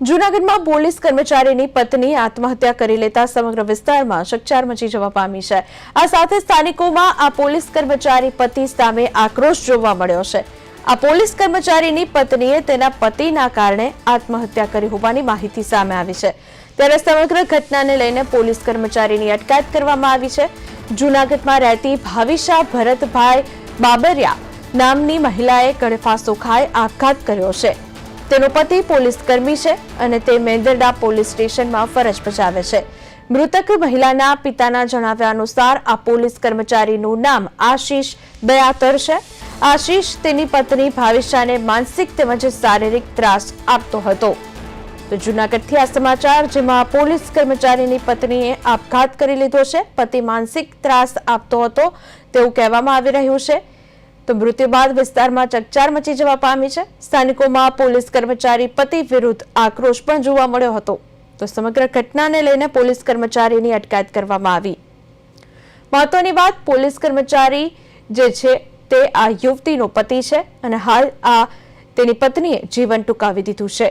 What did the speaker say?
જૂનાગઢમાં પોલીસ કર્મચારીની પત્ની આત્મહત્યા કરી લેતા સમગ્ર વિસ્તારમાં ચકચાર મચી જવા પામી છે. આ સાથે સ્થાનિકોમાં આ પોલીસ કર્મચારી પતિ સામે આક્રોશ જોવા મળ્યો છે. આ પોલીસ કર્મચારીની પત્નીએ તેના પતિના કારણે આત્મહત્યા કરી હોવાની માહિતી સામે આવી છે. ત્યારે સમગ્ર ઘટનાને લઈને પોલીસ કર્મચારીની અટકાયત કરવામાં આવી છે. જૂનાગઢમાં રહેતી ભાવિશા ભરતભાઈ બાબરિયા નામની મહિલાએ કડફાસો ખાઈ આપઘાત કર્યો છે. તેનો પતિ પોલીસ કર્મી છે અને તે મેંદરડા પોલીસ સ્ટેશનમાં ફરજ બજાવે છે. મૃતક મહિલાના પિતાના જણાવ્યા અનુસાર આ પોલીસ કર્મચારીનું નામ આશીષ દયાતર છે. આશીષ તેની પત્ની ભાવિશાને માનસિક તેમજ શારીરિક ત્રાસ આપતો હતો. તો જૂનાગઢથી આ સમાચાર, જેમાં પોલીસ કર્મચારીની પત્નીએ આપઘાત કરી લીધો છે. પતિ માનસિક ત્રાસ આપતો હતો. તેવું કહેવામાં આવી રહ્યું છે. તો મૃત્યુ બાદ વિસ્તારમાં ચકચાર મચી જવા પામી છે. સ્થાનિકોમાં પોલીસ કર્મચારી પતિ વિરુદ્ધ આક્રોશ પણ જોવા મળ્યો હતો. તો સમગ્ર ઘટનાને લઈને પોલીસ કર્મચારીની અટકાયત કરવામાં આવી. મહત્વની વાત, પોલીસ કર્મચારી જે છે તે આ યુવતીનો પતિ છે અને હાલ આ તેની પત્નીએ જીવન ટૂંકાવી દીધું છે.